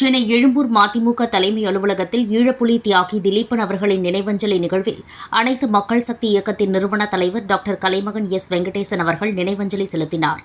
சென்னை எழும்பூர் மதிமுக தலைமை அலுவலகத்தில் ஈழப்புலி தியாகி திலீபன் அவர்களின் நினைவஞ்சலி நிகழ்வில் அனைத்து மக்கள் சக்தி இயக்கத்தின் நிறுவன தலைவர் டாக்டர் கலைமகன் எஸ் வெங்கடேசன் அவர்கள் நினைவஞ்சலி செலுத்தினார்.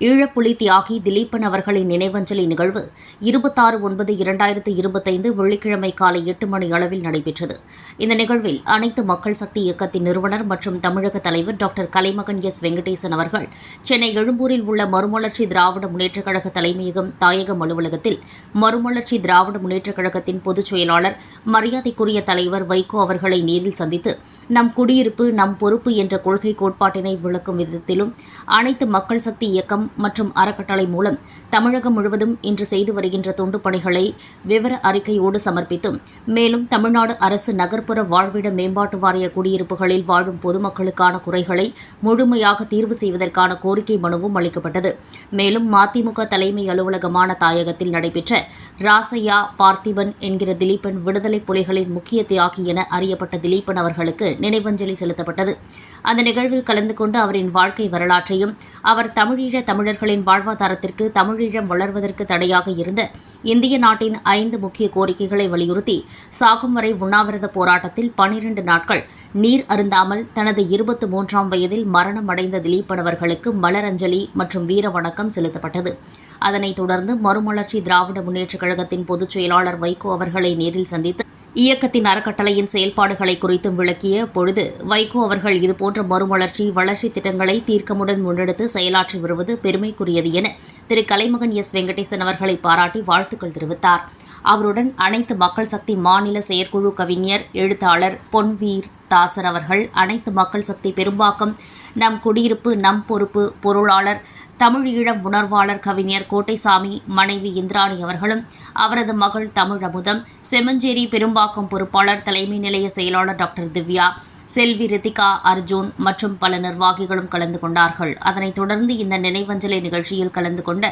ஈழப்புலி தியாகி திலீபன் அவர்களின் நினைவஞ்சலி நிகழ்வு இருபத்தாறு ஒன்பது இரண்டாயிரத்து இருபத்தைந்து வெள்ளிக்கிழமை காலை எட்டு மணி அளவில் நடைபெற்றது. இந்த நிகழ்வில் அனைத்து மக்கள் சக்தி இயக்கத்தின் நிறுவனர் மற்றும் தமிழக தலைவர் டாக்டர் கலைமகன் எஸ் வெங்கடேசன் அவர்கள் சென்னை எழும்பூரில் உள்ள மறுமலர்ச்சி திராவிட முன்னேற்றக் கழக தலைமையகம் தாயகம் அலுவலகத்தில் மறுமலர்ச்சி திராவிட முன்னேற்றக் கழகத்தின் பொதுச் செயலாளர் மரியாதைக்குரிய தலைவர் வைகோ அவர்களை நேரில் சந்தித்து நம் குடியிருப்பு நம் பொறுப்பு என்ற கொள்கை கோட்பாட்டினை விளக்கும் விதத்திலும் அனைத்து மக்கள் சக்தி இயக்கம் மற்றும் அறக்கட்டளை மூலம் தமிழகம் முழுவதும் இன்று செய்து வருகின்ற தொண்டு பணிகளை விவர அறிக்கையோடு சமர்ப்பித்தும் மேலும் தமிழ்நாடு அரசு நகர்ப்புற வாழ்விட மேம்பாட்டு வாரிய குடியிருப்புகளில் வாழும் பொதுமக்களுக்கான குறைகளை முழுமையாக தீர்வு செய்வதற்கான கோரிக்கை மனுவும் அளிக்கப்பட்டது. மேலும் மதிமுக தலைமை அலுவலகமான தாயகத்தில் நடைபெற்ற ராசையா பார்த்திபன் என்கிற திலீபன் விடுதலை புலிகளின் முக்கிய தியாகி என அறியப்பட்ட திலீபன் அவர்களுக்கு நினைவஞ்சலி செலுத்தப்பட்டது. அந்த நிகழ்வில் கலந்து கொண்டு அவரின் வாழ்க்கை வரலாற்றையும் அவர் தமிழீழ தமிழர்களின் வாழ்வாதாரத்திற்கு தமிழீழம் வளர்வதற்கு தடையாக இருந்த இந்திய நாட்டின் ஐந்து முக்கிய கோரிக்கைகளை வலியுறுத்தி சாகும் வரை உண்ணாவிரத போராட்டத்தில் பனிரண்டு நாட்கள் நீர் அருந்தாமல் தனது இருபத்தி மூன்றாம் வயதில் மரணம் அடைந்த திலீபனவர்களுக்கு மலரஞ்சலி மற்றும் வீர வணக்கம் செலுத்தப்பட்டது. அதனைத் தொடர்ந்து மறுமலர்ச்சி திராவிட முன்னேற்றக் கழகத்தின் பொதுச் செயலாளர் வைகோ அவர்களை நேரில் சந்தித்து இயக்கத்தின் அறக்கட்டளையின் செயல்பாடுகளை குறித்தும் விளக்கிய பொழுது வைகோ அவர்கள் இதுபோன்ற மறுமலர்ச்சி வளர்ச்சி திட்டங்களை தீர்க்கமுடன் முன்னெடுத்து செயலாற்றி வருவது பெருமைக்குரியது என திரு. கலைமகன் எஸ். வெங்கடேசன் அவர்களை பாராட்டி வாழ்த்துக்கள் தெரிவித்தார். அவருடன் அனைத்து மக்கள் சக்தி மாநில செயற்குழு கவிஞர் எழுத்தாளர் பொன்வீர் தாசர் அவர்கள் அனைத்து மக்கள் சக்தி பெரும்பாக்கம் நம் குடியிருப்பு நம் பொறுப்பு பொருளாளர் தமிழீழம் உணர்வாளர் கவிஞர் கோட்டைசாமி மனைவி இந்திராணி அவர்களும் அவரது மகள் தமிழமுதம் செமஞ்சேரி பெரும்பாக்கம் பொறுப்பாளர் தலைமை நிலைய செயலாளர் டாக்டர் திவ்யா செல்வி ரித்திகா அர்ஜுன் மற்றும் பல நிர்வாகிகளும் கலந்து கொண்டார்கள். அதனைத் தொடர்ந்து இந்த நினைவஞ்சலி நிகழ்ச்சியில் கலந்து கொண்ட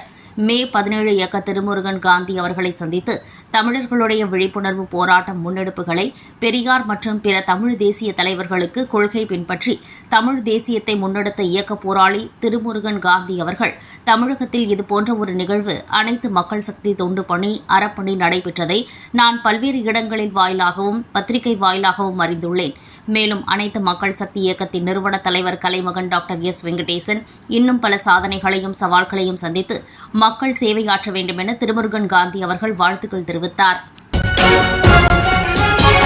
மே பதினேழு இயக்க திருமுருகன் காந்தி அவர்களை சந்தித்து தமிழர்களுடைய விழிப்புணர்வு போராட்டம் முன்னெடுப்புகளை பெரியார் மற்றும் பிற தமிழ் தேசிய தலைவர்களுக்கு கொள்கை பின்பற்றி தமிழ் தேசியத்தை முன்னெடுத்த இயக்க போராளி திருமுருகன் காந்தி அவர்கள் தமிழகத்தில் இதுபோன்ற ஒரு நிகழ்வு அனைத்து மக்கள் சக்தி தொண்டு பணி அறப்பணி நடைபெற்றதை நான் பல்வேறு இடங்களில் வாயிலாகவும் பத்திரிகை வாயிலாகவும் அறிந்துள்ளேன். மேலும் அனைத்து மக்கள் சக்தி இயக்கத்தின் நிறுவன தலைவர் கலைமகன் டாக்டர் எஸ் வெங்கடேசன் இன்னும் பல சாதனைகளையும் சவால்களையும் சந்தித்து மக்கள் சேவையாற்ற வேண்டும் என திருமுருகன் காந்தி அவர்கள் வாழ்த்துக்கள் தெரிவித்தார்.